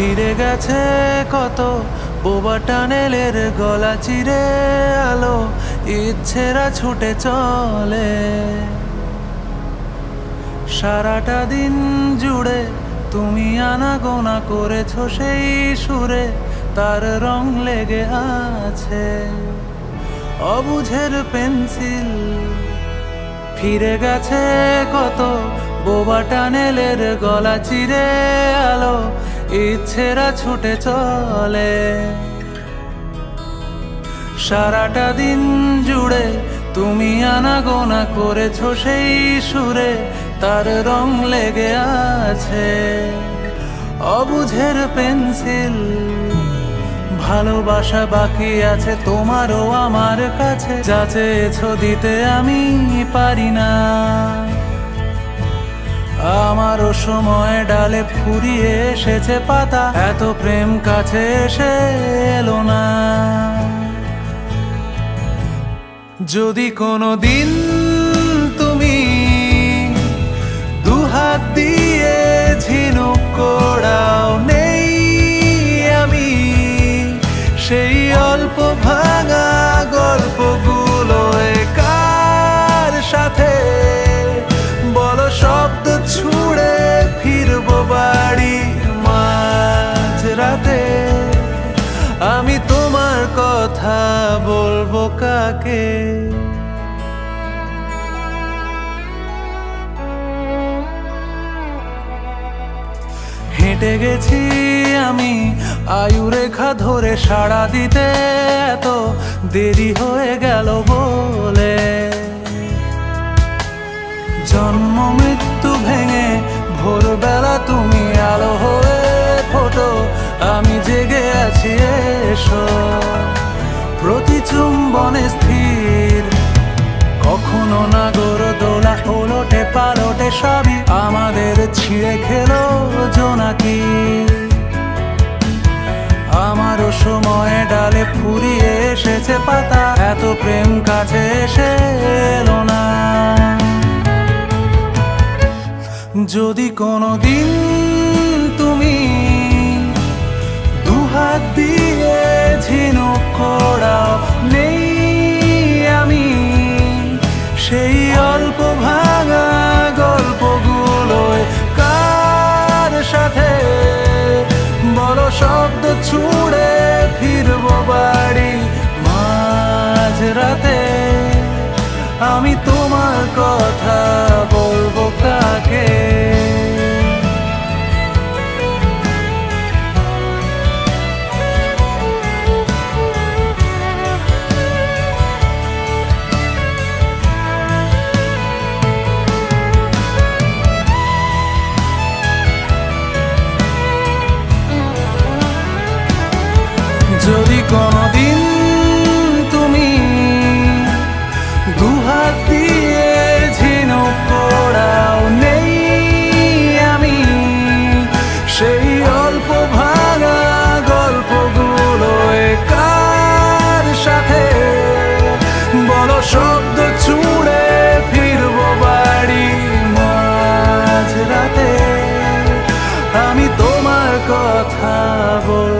ফিরে গেছে কত, বোবা টানেলের গলা চিরে আলো, ইচ্ছেরা ছুটে চলে। সারাটা দিন জুড়ে তুমি আনাগোনা করেছ সেই সুরে, তার রং লেগে আছে অবুঝের পেন্সিল। ফিরে গেছে কত, বোবা টানেলের গলা চিরে আলো ইচ্ছেরা ছুটে চলে। সারাটা দিন জুড়ে তুমি আনাগোনা করেছ সেই সুরে, তার রং লেগে আছে অবুঝের পেন্সিল। ভালোবাসা বাকি আছে তোমারও আমার কাছে, যা দিতে আমি পারি না। আমারও সময় ডালে ফুরিয়ে এসেছে পাতা, এত প্রেম কাছে এসে এলো না। যদি কোনো দিন তুমি দুহাত দিয়ে ঝিনুক কোড়াও নেই আমি, সেই অল্প ভাঙা কাকে হেঁটে গেছি আমি আয়ু রেখা ধরে সাড়া দিতে, এত দেরি হয়ে গেল বলে। জন্ম মৃত্যু ভেঙে ভোরবেলা তুমি আলো হয়ে ফোটো, আমি জেগে আছি, এসো। চুম্বনে স্থির। কখনো না গড় দোলা ওলটে পালটে সবই আমাদের ছিঁড়ে খেলো জোনাকি। আমারও সময় ডালে ফুরিয়ে এসেছে পাতা, এত প্রেম কাছে এসে এলো না। যদি কোনো দিন তুমি দুহাত দিয়ে যদি কোনোদিন তুমি দুহাত দিয়ে ঝিনুক পড়াও নেই আমি, সেই অল্প ভাঙা গল্পগুলো কার সাথে বলো, শব্দ ছুঁড়ে ফিরবো বাড়ি মাঝ রাতে আমি তোমার কথা বল